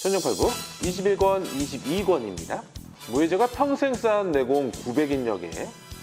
천정팔부 21권, 22권입니다. 무예제가 평생 쌓은 내공 900인역에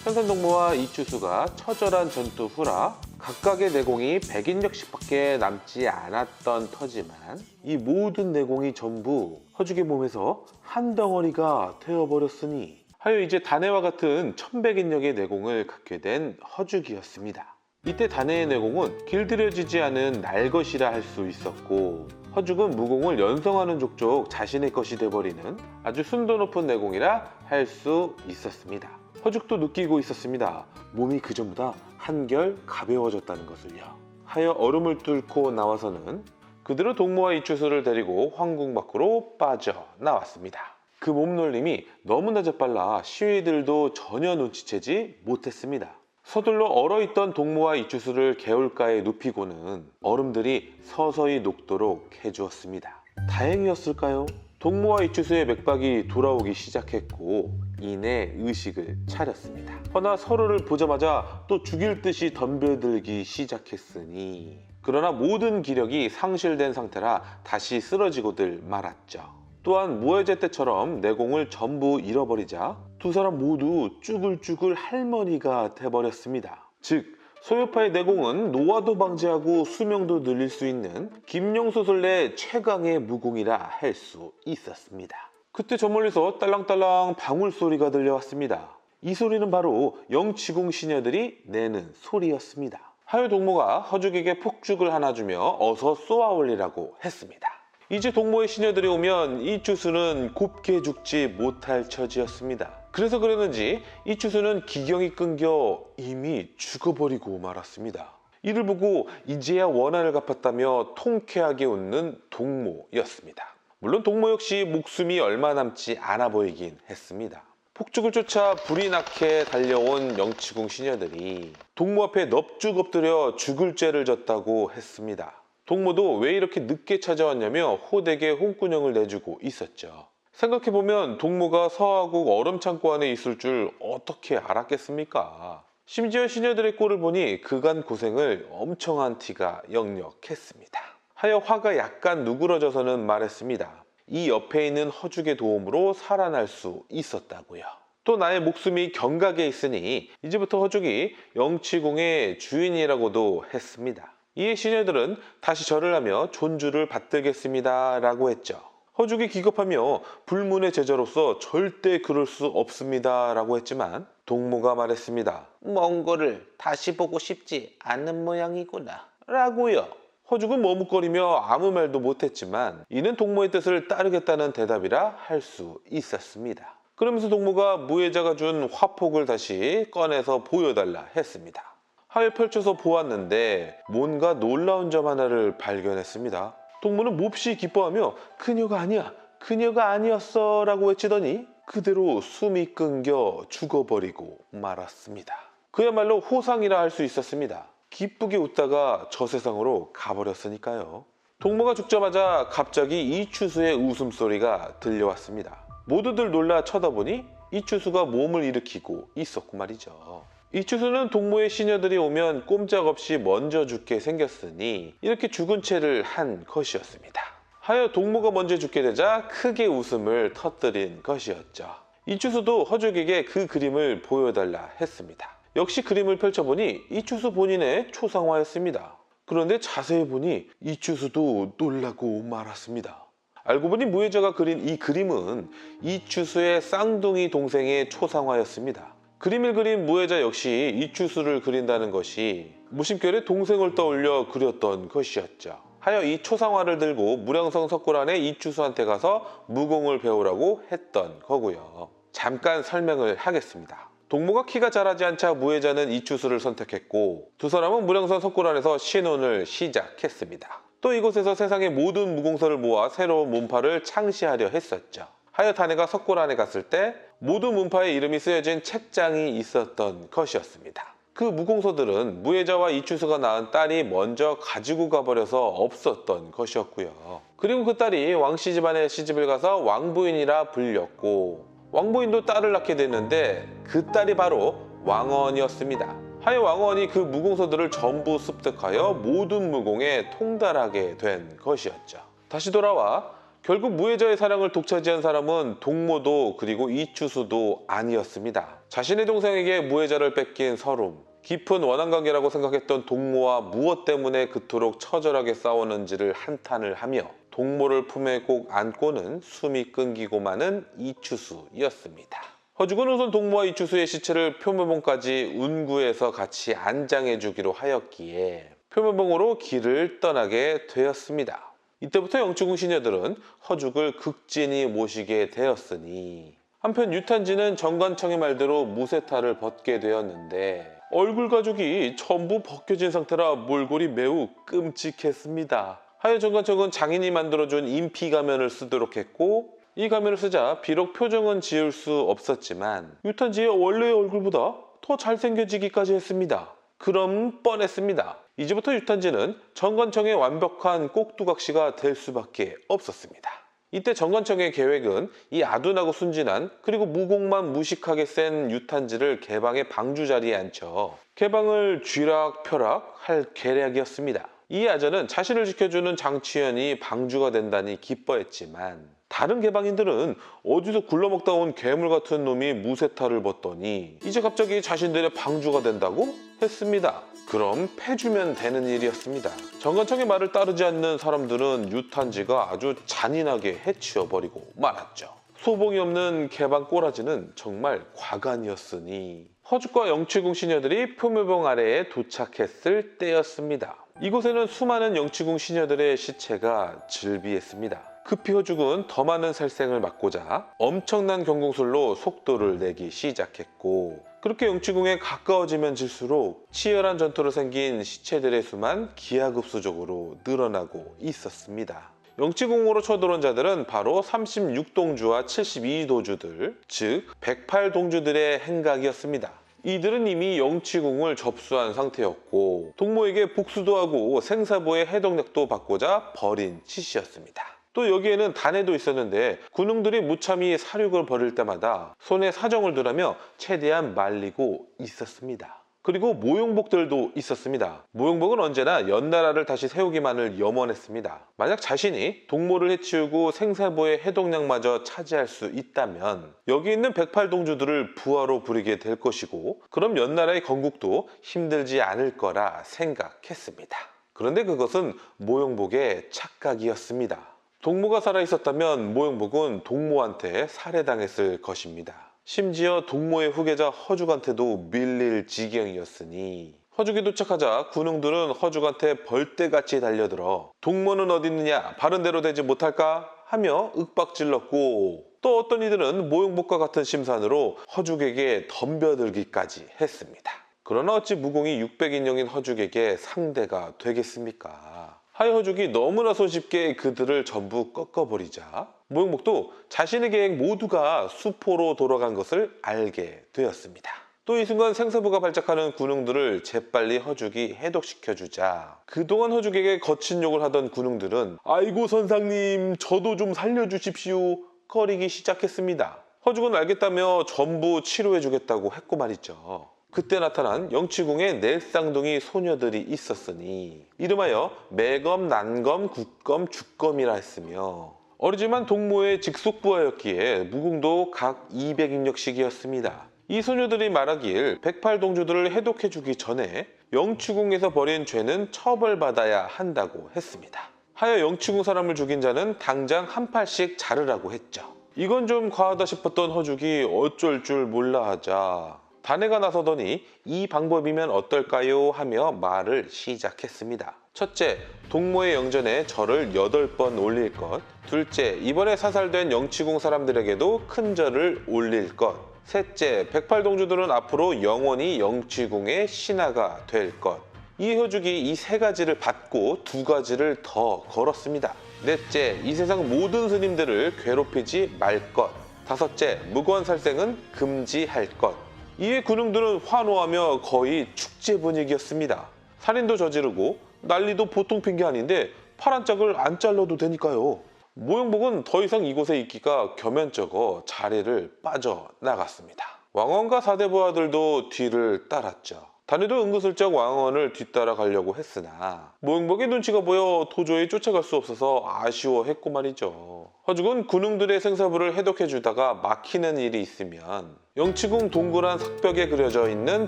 천산동무와 이추수가 처절한 전투 후라 각각의 내공이 100인역씩밖에 남지 않았던 터지만 이 모든 내공이 전부 허죽의 몸에서 한 덩어리가 되어버렸으니 하여 이제 다네와 같은 1100인역의 내공을 갖게 된 허죽이었습니다. 이때 다네의 내공은 길들여지지 않은 날 것이라 할 수 있었고 허죽은 무공을 연성하는 족족 자신의 것이 돼버리는 아주 순도 높은 내공이라 할 수 있었습니다. 허죽도 느끼고 있었습니다. 몸이 그전보다 한결 가벼워졌다는 것을요. 하여 얼음을 뚫고 나와서는 그대로 동무와 이추수를 데리고 황궁 밖으로 빠져나왔습니다. 그 몸놀림이 너무나 재빨라 시위들도 전혀 눈치채지 못했습니다. 서둘러 얼어있던 동무와 이추수를 개울가에 눕히고는 얼음들이 서서히 녹도록 해주었습니다. 다행이었을까요? 동무와 이추수의 맥박이 돌아오기 시작했고 이내 의식을 차렸습니다. 허나 서로를 보자마자 또 죽일 듯이 덤벼들기 시작했으니 그러나 모든 기력이 상실된 상태라 다시 쓰러지고들 말았죠. 또한 무해제 때처럼 내공을 전부 잃어버리자 두 사람 모두 쭈글쭈글 할머니가 돼버렸습니다. 즉 소요파의 내공은 노화도 방지하고 수명도 늘릴 수 있는 김용소설의 최강의 무공이라 할 수 있었습니다. 그때 저 멀리서 딸랑딸랑 방울 소리가 들려왔습니다. 이 소리는 바로 영치궁 시녀들이 내는 소리였습니다. 하여 동무가 허죽에게 폭죽을 하나 주며 어서 쏘아 올리라고 했습니다. 이제 동무의 시녀들이 오면 이 추수는 곱게 죽지 못할 처지였습니다. 그래서 그랬는지 이 추수는 기경이 끊겨 이미 죽어버리고 말았습니다. 이를 보고 이제야 원한을 갚았다며 통쾌하게 웃는 동무였습니다. 물론 동무 역시 목숨이 얼마 남지 않아 보이긴 했습니다. 폭죽을 쫓아 불이 나게 달려온 영치궁 시녀들이 동무 앞에 넙죽 엎드려 죽을 죄를 졌다고 했습니다. 동무도 왜 이렇게 늦게 찾아왔냐며 호되게 홍군형을 내주고 있었죠. 생각해보면 동무가 서하국 얼음창고 안에 있을 줄 어떻게 알았겠습니까? 심지어 시녀들의 꼴을 보니 그간 고생을 엄청 한 티가 역력했습니다. 하여 화가 약간 누그러져서는 말했습니다. 이 옆에 있는 허죽의 도움으로 살아날 수 있었다고요. 또 나의 목숨이 경각에 있으니 이제부터 허죽이 영치궁의 주인이라고도 했습니다. 이에 시녀들은 다시 절을 하며 존주를 받들겠습니다 라고 했죠. 허죽이 기겁하며 불문의 제자로서 절대 그럴 수 없습니다 라고 했지만 동무가 말했습니다. 몽골을 다시 보고 싶지 않은 모양이구나 라고요. 허죽은 머뭇거리며 아무 말도 못했지만 이는 동무의 뜻을 따르겠다는 대답이라 할 수 있었습니다. 그러면서 동무가 무예자가 준 화폭을 다시 꺼내서 보여달라 했습니다. 하여 펼쳐서 보았는데 뭔가 놀라운 점 하나를 발견했습니다. 동무는 몹시 기뻐하며 그녀가 아니야, 그녀가 아니었어 라고 외치더니 그대로 숨이 끊겨 죽어버리고 말았습니다. 그야말로 호상이라 할 수 있었습니다. 기쁘게 웃다가 저 세상으로 가버렸으니까요. 동무가 죽자마자 갑자기 이추수의 웃음소리가 들려왔습니다. 모두들 놀라 쳐다보니 이추수가 몸을 일으키고 있었고 말이죠. 이추수는 동무의 시녀들이 오면 꼼짝없이 먼저 죽게 생겼으니 이렇게 죽은 채를 한 것이었습니다. 하여 동무가 먼저 죽게 되자 크게 웃음을 터뜨린 것이었죠. 이추수도 허죽에게 그 그림을 보여달라 했습니다. 역시 그림을 펼쳐보니 이추수 본인의 초상화였습니다. 그런데 자세히 보니 이추수도 놀라고 말았습니다. 알고 보니 무예자가 그린 이 그림은 이추수의 쌍둥이 동생의 초상화였습니다. 그림을 그린 무예자 역시 이추수를 그린다는 것이 무심결에 동생을 떠올려 그렸던 것이었죠. 하여 이 초상화를 들고 무량성 석굴안에 이추수한테 가서 무공을 배우라고 했던 거고요. 잠깐 설명을 하겠습니다. 동무가 키가 자라지 않자 무예자는 이추수를 선택했고 두 사람은 무량성 석굴안에서 신혼을 시작했습니다. 또 이곳에서 세상의 모든 무공서를 모아 새로운 문파를 창시하려 했었죠. 하여 다네가 석굴안에 갔을 때 모든 문파의 이름이 쓰여진 책장이 있었던 것이었습니다. 그 무공서들은 무예자와 이추수가 낳은 딸이 먼저 가지고 가버려서 없었던 것이었고요. 그리고 그 딸이 왕씨 집안에 시집을 가서 왕부인이라 불렸고 왕부인도 딸을 낳게 됐는데 그 딸이 바로 왕언이었습니다. 하여 왕언이 그 무공서들을 전부 습득하여 모든 무공에 통달하게 된 것이었죠. 다시 돌아와 결국 무해자의 사랑을 독차지한 사람은 동모도 그리고 이추수도 아니었습니다. 자신의 동생에게 무해자를 뺏긴 서름, 깊은 원한관계라고 생각했던 동모와 무엇 때문에 그토록 처절하게 싸웠는지를 한탄을 하며 동모를 품에 꼭 안고는 숨이 끊기고 마는 이추수였습니다. 허죽은 우선 동모와 이추수의 시체를 표면봉까지 운구해서 같이 안장해 주기로 하였기에 표면봉으로 길을 떠나게 되었습니다. 이때부터 영치궁 시녀들은 허죽을 극진히 모시게 되었으니 한편 유탄지는 정관청의 말대로 무쇠탈을 벗게 되었는데 얼굴 가죽이 전부 벗겨진 상태라 몰골이 매우 끔찍했습니다. 하여 정관청은 장인이 만들어준 인피 가면을 쓰도록 했고 이 가면을 쓰자 비록 표정은 지을 수 없었지만 유탄지의 원래의 얼굴보다 더 잘생겨지기까지 했습니다. 그럼 뻔했습니다. 이제부터 유탄지는 정관청의 완벽한 꼭두각시가 될 수밖에 없었습니다. 이때 정관청의 계획은 이 아둔하고 순진한 그리고 무공만 무식하게 센 유탄지를 개방의 방주 자리에 앉혀 개방을 쥐락펴락 할 계략이었습니다. 이 아저는 자신을 지켜주는 장치현이 방주가 된다니 기뻐했지만 다른 개방인들은 어디서 굴러먹다 온 괴물 같은 놈이 무쇠탈을 벗더니 이제 갑자기 자신들의 방주가 된다고 했습니다. 그럼 패주면 되는 일이었습니다. 정관청의 말을 따르지 않는 사람들은 유탄지가 아주 잔인하게 해치워버리고 말았죠. 소봉이 없는 개방 꼬라지는 정말 과간이었으니 허죽과 영치궁 시녀들이 표묘봉 아래에 도착했을 때였습니다. 이곳에는 수많은 영치궁 시녀들의 시체가 즐비했습니다. 급히 허죽은 더 많은 살생을 막고자 엄청난 경공술로 속도를 내기 시작했고 그렇게 영치궁에 가까워지면 질수록 치열한 전투로 생긴 시체들의 수만 기하급수적으로 늘어나고 있었습니다. 영치궁으로 쳐들어온 자들은 바로 36동주와 72도주들, 즉 108동주들의 행각이었습니다. 이들은 이미 영치궁을 접수한 상태였고 동모에게 복수도 하고 생사부의 해독약도 받고자 벌인 짓이었습니다. 또 여기에는 단해도 있었는데 군웅들이 무참히 사륙을 벌일 때마다 손에 사정을 두라며 최대한 말리고 있었습니다. 그리고 모용복들도 있었습니다. 모용복은 언제나 연나라를 다시 세우기만을 염원했습니다. 만약 자신이 동모를 해치우고 생사부의 해독량마저 차지할 수 있다면 여기 있는 108동주들을 부하로 부리게 될 것이고 그럼 연나라의 건국도 힘들지 않을 거라 생각했습니다. 그런데 그것은 모용복의 착각이었습니다. 동모가 살아있었다면 모용복은 동모한테 살해당했을 것입니다. 심지어 동모의 후계자 허죽한테도 밀릴 지경이었으니 허죽이 도착하자 군웅들은 허죽한테 벌떼같이 달려들어 동모는 어디 있느냐 바른대로 되지 못할까 하며 윽박질렀고 또 어떤 이들은 모용복과 같은 심산으로 허죽에게 덤벼들기까지 했습니다. 그러나 어찌 무공이 600인령인 허죽에게 상대가 되겠습니까? 하여 허죽이 너무나 손쉽게 그들을 전부 꺾어버리자 모용복도 자신의 계획 모두가 수포로 돌아간 것을 알게 되었습니다. 또 이 순간 생사부가 발작하는 군웅들을 재빨리 허죽이 해독시켜주자 그동안 허죽에게 거친 욕을 하던 군웅들은 아이고 선상님 저도 좀 살려주십시오 거리기 시작했습니다. 허죽은 알겠다며 전부 치료해주겠다고 했고 말이죠. 그때 나타난 영치궁의 네 쌍둥이 소녀들이 있었으니 이름하여 매검, 난검, 국검, 죽검이라 했으며 어리지만 동모의 직속부하였기에 무궁도 각 200인력씩이었습니다. 이 소녀들이 말하길 108동주들을 해독해주기 전에 영치궁에서 벌인 죄는 처벌받아야 한다고 했습니다. 하여 영치궁 사람을 죽인 자는 당장 한 팔씩 자르라고 했죠. 이건 좀 과하다 싶었던 허죽이 어쩔 줄 몰라 하자 단해가 나서더니 이 방법이면 어떨까요? 하며 말을 시작했습니다. 첫째, 동모의 영전에 절을 8번 올릴 것. 둘째, 이번에 사살된 영치궁 사람들에게도 큰 절을 올릴 것. 셋째, 108동주들은 앞으로 영원히 영치궁의 신하가 될 것. 이효죽이 이 세 가지를 받고 두 가지를 더 걸었습니다. 넷째, 이 세상 모든 스님들을 괴롭히지 말 것. 다섯째, 무고한 살생은 금지할 것. 이에 군웅들은 환호하며 거의 축제 분위기였습니다. 살인도 저지르고 난리도 보통 핑계 아닌데 파란 짝을 안 잘라도 되니까요. 모형복은 더 이상 이곳에 있기가 겸연쩍어 자리를 빠져나갔습니다. 왕원과 사대부하들도 뒤를 따랐죠. 단에도 은근슬쩍 왕언을 뒤따라 가려고 했으나 모형복의 눈치가 보여 도저히 쫓아갈 수 없어서 아쉬워했고 말이죠. 허죽은 군웅들의 생사부를 해독해주다가 막히는 일이 있으면 영치궁 동그란 석벽에 그려져 있는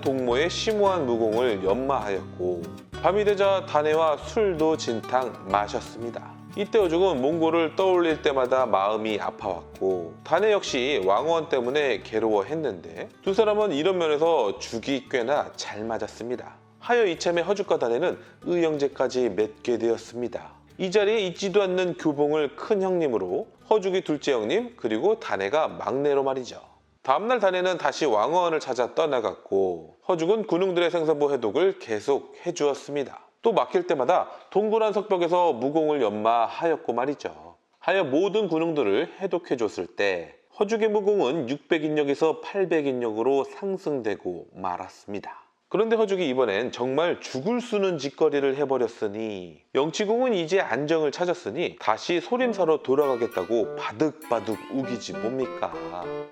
동모의 심오한 무공을 연마하였고 밤이 되자 단에와 술도 진탕 마셨습니다. 이때 허죽은 몽골을 떠올릴 때마다 마음이 아파왔고 단에 역시 왕원 때문에 괴로워했는데 두 사람은 이런 면에서 죽이 꽤나 잘 맞았습니다. 하여 이참에 허죽과 단에는 의형제까지 맺게 되었습니다. 이 자리에 있지도 않는 교봉을 큰 형님으로 허죽이 둘째 형님 그리고 단에가 막내로 말이죠. 다음날 단에는 다시 왕원을 찾아 떠나갔고 허죽은 군웅들의 생사부 해독을 계속 해주었습니다. 또 막힐 때마다 동그란 석벽에서 무공을 연마하였고 말이죠. 하여 모든 군웅들을 해독해 줬을 때 허죽의 무공은 600인력에서 800인력으로 상승되고 말았습니다. 그런데 허죽이 이번엔 정말 죽을 수는 짓거리를 해버렸으니 영치궁은 이제 안정을 찾았으니 다시 소림사로 돌아가겠다고 바득바득 우기지 뭡니까?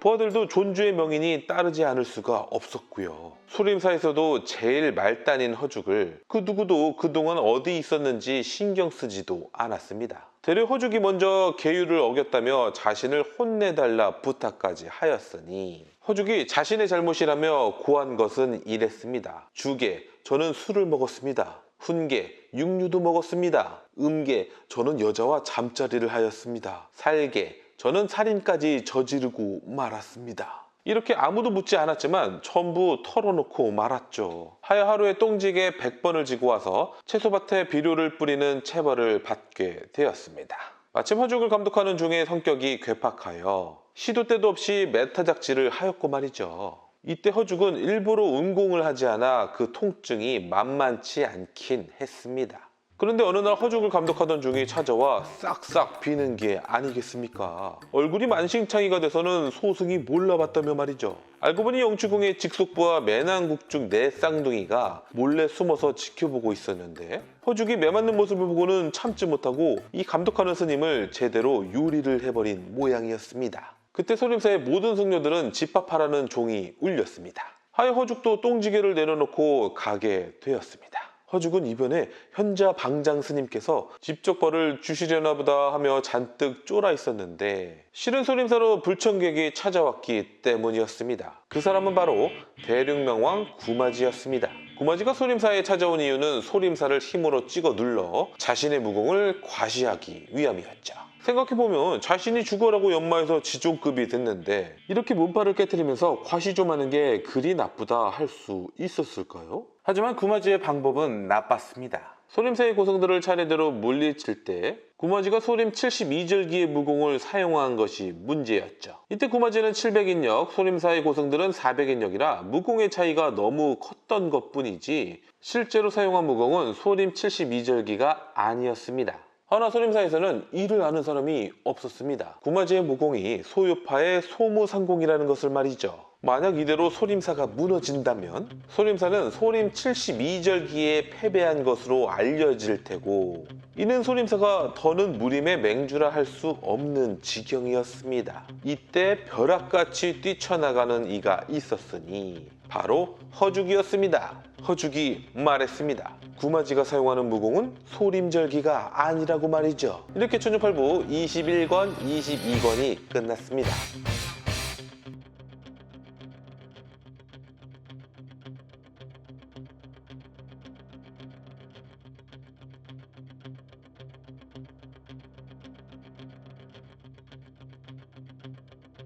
부하들도 존주의 명인이 따르지 않을 수가 없었고요. 소림사에서도 제일 말단인 허죽을 그 누구도 그동안 어디 있었는지 신경 쓰지도 않았습니다. 대려 허죽이 먼저 계율을 어겼다며 자신을 혼내달라 부탁까지 하였으니 허죽이 자신의 잘못이라며 고한 것은 이랬습니다. 주계, 저는 술을 먹었습니다. 훈계, 육류도 먹었습니다. 음계, 저는 여자와 잠자리를 하였습니다. 살계, 저는 살인까지 저지르고 말았습니다. 이렇게 아무도 묻지 않았지만 전부 털어놓고 말았죠. 하여 하루에 똥지게 100번을 지고 와서 채소밭에 비료를 뿌리는 체벌을 받게 되었습니다. 마침 허죽을 감독하는 중에 성격이 괴팍하여 시도 때도 없이 메타작질을 하였고 말이죠. 이때 허죽은 일부러 운공을 하지 않아 그 통증이 만만치 않긴 했습니다. 그런데 어느 날 허죽을 감독하던 중에 찾아와 싹싹 비는 게 아니겠습니까? 얼굴이 만신창이가 돼서는 소승이 몰라봤다며 말이죠. 알고 보니 영추궁의 직속부와 매난국 중 네 쌍둥이가 몰래 숨어서 지켜보고 있었는데 허죽이 매맞는 모습을 보고는 참지 못하고 이 감독하는 스님을 제대로 유리를 해버린 모양이었습니다. 그때 소림사의 모든 승려들은 집합하라는 종이 울렸습니다. 하여 허죽도 똥지게를 내려놓고 가게 되었습니다. 허죽은 이번에 현자 방장 스님께서 직접 벌을 주시려나 보다 하며 잔뜩 쫄아 있었는데 실은 소림사로 불청객이 찾아왔기 때문이었습니다. 그 사람은 바로 대륙명왕 구마지였습니다. 구마지가 소림사에 찾아온 이유는 소림사를 힘으로 찍어 눌러 자신의 무공을 과시하기 위함이었죠. 생각해보면 자신이 죽어라고 연마해서 지존급이 됐는데 이렇게 문파를 깨뜨리면서 과시 좀 하는 게 그리 나쁘다 할 수 있었을까요? 하지만 구마지의 방법은 나빴습니다. 소림사의 고성들을 차례대로 물리칠 때 구마지가 소림 72절기의 무공을 사용한 것이 문제였죠. 이때 구마지는 700인력, 소림사의 고성들은 400인력이라 무공의 차이가 너무 컸던 것 뿐이지 실제로 사용한 무공은 소림 72절기가 아니었습니다. 하나 소림사에서는 이를 아는 사람이 없었습니다. 구마지의 무공이 소유파의 소무상공이라는 것을 말이죠. 만약 이대로 소림사가 무너진다면 소림사는 소림 72절기에 패배한 것으로 알려질 테고 이는 소림사가 더는 무림의 맹주라 할 수 없는 지경이었습니다. 이때 벼락같이 뛰쳐나가는 이가 있었으니 바로 허죽이었습니다. 허죽이 말했습니다. 구마지가 사용하는 무공은 소림절기가 아니라고 말이죠. 이렇게 천주팔부 21권, 22권이 끝났습니다.